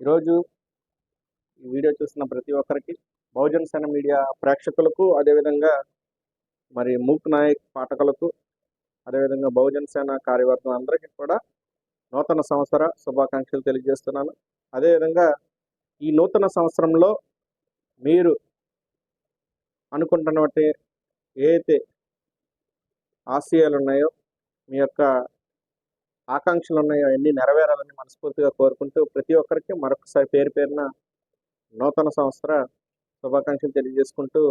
ఈరోజు ఈ వీడియో చూసిన ప్రతి ఒక్కరికి బహుజన్ సేన మీడియా ప్రేక్షకులకు అదేవిధంగా మరి మూక్ నాయక్ పాఠకులకు అదేవిధంగా బహుజన్ సేన కార్యవర్గం అందరికీ కూడా నూతన సంవత్సర శుభాకాంక్షలు తెలియజేస్తున్నాను. అదేవిధంగా ఈ నూతన సంవత్సరంలో మీరు అనుకుంటున్నటువంటి ఏదైతే ఆశయాలు ఉన్నాయో మీ యొక్క ఆకాంక్షలు ఉన్నాయో అన్ని నెరవేరాలని మనస్ఫూర్తిగా కోరుకుంటూ ప్రతి ఒక్కరికి మరొకసారి పేరు పేరున నూతన సంవత్సర శుభాకాంక్షలు తెలియజేసుకుంటూ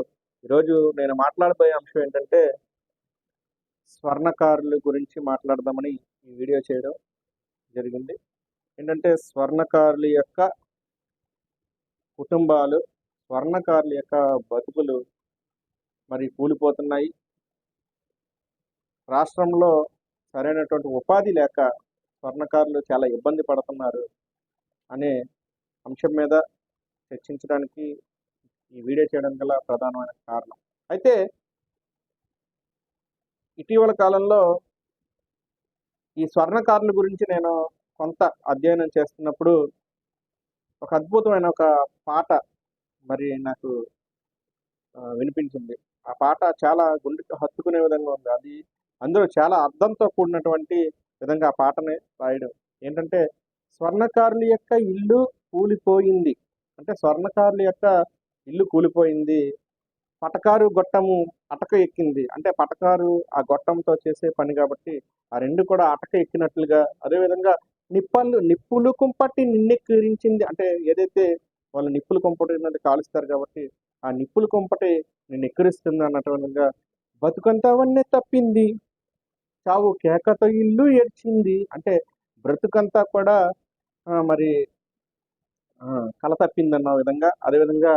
ఈరోజు నేను మాట్లాడబోయే అంశం ఏంటంటే స్వర్ణకారుల గురించి మాట్లాడదామని ఈ వీడియో చేయడం జరిగింది. ఏంటంటే స్వర్ణకారుల యొక్క కుటుంబాలు స్వర్ణకారుల యొక్క బతుకులు మరి కూలిపోతున్నాయి. రాష్ట్రంలో సరైనటువంటి ఉపాధి లేక స్వర్ణకారులు చాలా ఇబ్బంది పడుతున్నారు అనే అంశం మీద చర్చించడానికి ఈ వీడియో చేయడం గల ప్రధానమైన కారణం. అయితే ఇటీవల కాలంలో ఈ స్వర్ణకారుల గురించి నేను కొంత అధ్యయనం చేస్తున్నప్పుడు ఒక అద్భుతమైన ఒక పాట మరి నాకు వినిపించింది. ఆ పాట చాలా గుండెకి హత్తుకునే విధంగా ఉంది. అది అందులో చాలా అర్థంతో కూడినటువంటి విధంగా ఆ పాటని రాయడం. ఏంటంటే స్వర్ణకారుల యొక్క ఇల్లు కూలిపోయింది. అంటే స్వర్ణకారుల యొక్క ఇల్లు కూలిపోయింది. పటకారు గొట్టము అటక ఎక్కింది. అంటే పటకారు ఆ గొట్టంతో చేసే పని కాబట్టి ఆ రెండు కూడా అటక ఎక్కినట్లుగా అదేవిధంగా నిప్పలు నిప్పులు కుంపట్టి నిన్నెక్కిరించింది. అంటే ఏదైతే వాళ్ళు నిప్పులు కుంపటి కాలుస్తారు కాబట్టి ఆ నిప్పులు కుంపటి నిన్ను ఎక్కిరిస్తుంది విధంగా బతుకంతా వన్నే తప్పింది. చావు కేకతో ఇల్లు ఏడ్చింది. అంటే బ్రతుకంతా కూడా మరి కల తప్పిందన్న విధంగా అదేవిధంగా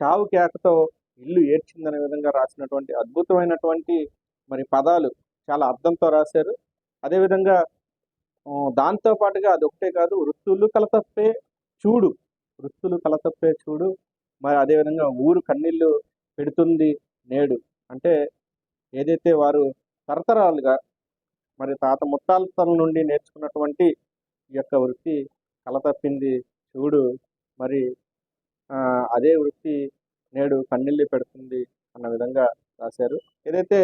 చావు కేకతో ఇల్లు ఏడ్చిందనే విధంగా రాసినటువంటి అద్భుతమైనటువంటి మరి పదాలు చాలా అర్థంతో రాశారు. అదేవిధంగా దాంతో పాటుగా అది ఒకటే కాదు వృత్తులు కలతప్పే చూడు వృత్తులు కలతప్పే చూడు మరి అదేవిధంగా ఊరు కన్నీళ్ళు పెడుతుంది నేడు. అంటే ఏదైతే వారు తరతరాలుగా మరి తాత ముత్తాతల నుండి నేర్చుకున్నటువంటి ఈ యొక్క వృత్తి కలతప్పింది చూడు మరి అదే వృత్తి నేడు కన్నెల్లి పెడుతుంది అన్న విధంగా రాశారు. ఏదైతే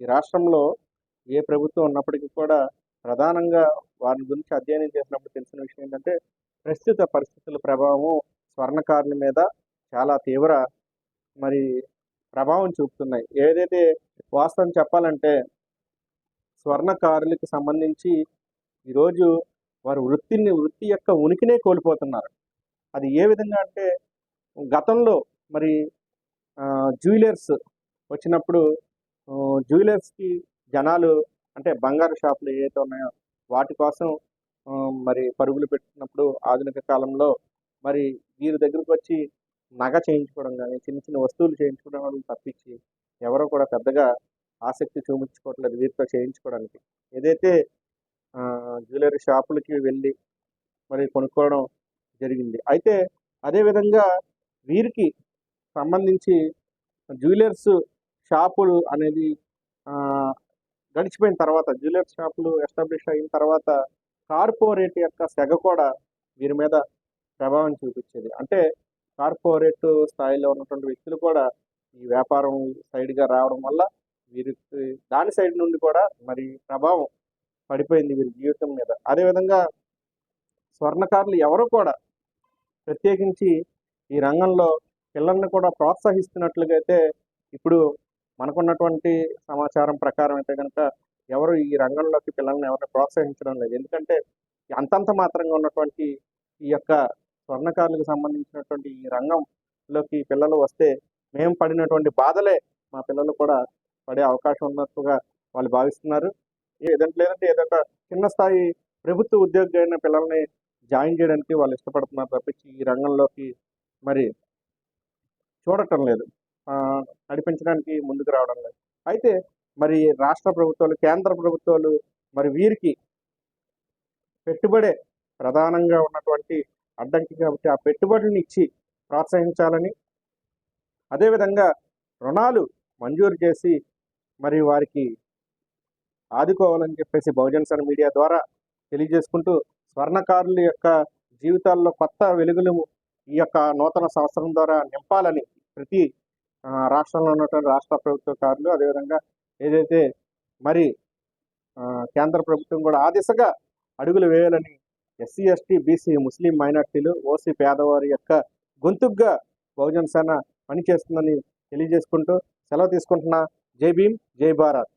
ఈ రాష్ట్రంలో ఏ ప్రభుత్వం ఉన్నప్పటికీ కూడా ప్రధానంగా వారి గురించి అధ్యయనం చేసినప్పుడు తెలిసిన విషయం ఏంటంటే ప్రస్తుత పరిస్థితుల ప్రభావము స్వర్ణకారుల మీద చాలా తీవ్ర మరి ప్రభావం చూపుతున్నాయి. ఏదైతే వాస్తవం చెప్పాలంటే స్వర్ణకారులకు సంబంధించి ఈరోజు వారు వృత్తిని వృత్తి యొక్క ఉనికినే కోల్పోతున్నారు. అది ఏ విధంగా అంటే గతంలో మరి జ్యువెలర్స్ వచ్చినప్పుడు జ్యువెలర్స్కి జనాలు అంటే బంగారు షాపులు ఏవైతే ఉన్నాయో వాటి కోసం మరి పరుగులు పెట్టినప్పుడు ఆధునిక కాలంలో మరి వీరి దగ్గరకు వచ్చి నగ చేయించుకోవడం కానీ చిన్న చిన్న వస్తువులు చేయించుకోవడం తప్పించి ఎవరో కూడా పెద్దగా ఆసక్తి చూపించుకోవట్లేదు వీరితో చేయించుకోవడానికి. ఏదైతే జ్యువెలరీ షాపులకి వెళ్ళి మరి కొనుక్కోవడం జరిగింది. అయితే అదేవిధంగా వీరికి సంబంధించి జ్యువెలర్స్ షాపులు అనేది గడిచిపోయిన తర్వాత జ్యువెలర్స్ షాపులు ఎస్టాబ్లిష్ అయిన తర్వాత కార్పొరేట్ యొక్క సెగ కూడా వీరి మీద ప్రభావం చూపించేది. అంటే కార్పొరేట్ స్థాయిలో ఉన్నటువంటి వ్యక్తులు కూడా ఈ వ్యాపారం సైడ్గా రావడం వల్ల వీరి దాని సైడ్ నుండి కూడా మరి ప్రభావం పడిపోయింది వీరి జీవితం మీద. అదేవిధంగా స్వర్ణకారులు ఎవరు కూడా ప్రత్యేకించి ఈ రంగంలో పిల్లల్ని కూడా ప్రోత్సహిస్తున్నట్లుగా అయితే ఇప్పుడు మనకున్నటువంటి సమాచారం ప్రకారం అయితే కనుక ఎవరు ఈ రంగంలోకి పిల్లల్ని ఎవరిని ప్రోత్సహించడం లేదు. ఎందుకంటే అంతంత మాత్రంగా ఉన్నటువంటి ఈ యొక్క స్వర్ణకారులకు సంబంధించినటువంటి ఈ రంగంలోకి పిల్లలు వస్తే మేము పడినటువంటి బాధలే మా పిల్లలు కూడా పడే అవకాశం ఉన్నట్టుగా వాళ్ళు భావిస్తున్నారు. ఏదంటే లేదంటే ఏదో ఒక చిన్న స్థాయి ప్రభుత్వ ఉద్యోగి అయిన పిల్లల్ని జాయిన్ చేయడానికి వాళ్ళు ఇష్టపడుతున్నారు తప్పించి ఈ రంగంలోకి మరి చూడటం లేదు. నడిపించడానికి ముందుకు రావడం లేదు. అయితే మరి రాష్ట్ర ప్రభుత్వాలు కేంద్ర ప్రభుత్వాలు మరి వీరికి పెట్టుబడే ప్రధానంగా ఉన్నటువంటి అడ్డంకి కాబట్టి ఆ పెట్టుబడులను ఇచ్చి ప్రోత్సహించాలని అదేవిధంగా రుణాలు మంజూరు చేసి మరియు వారికి ఆదుకోవాలని చెప్పేసి బహుజన్ సన్ మీడియా ద్వారా తెలియజేసుకుంటూ స్వర్ణకారుల యొక్క జీవితాల్లో కొత్త వెలుగులు ఈ యొక్క నూతన సంవత్సరం ద్వారా నింపాలని ప్రతి రాష్ట్రంలో ఉన్నటువంటి రాష్ట్ర ప్రభుత్వకారులు అదేవిధంగా ఏదైతే మరి కేంద్ర ప్రభుత్వం కూడా ఆ దిశగా అడుగులు వేయాలని ఎస్సీ ఎస్టీ బీసీ ముస్లిం మైనార్టీలు ఓసీ పేదవారి యొక్క గొంతుగ్గా బహుజన సేన పనిచేస్తుందని తెలియజేసుకుంటూ సెలవు తీసుకుంటున్నా. జై భీమ్ జై భారత్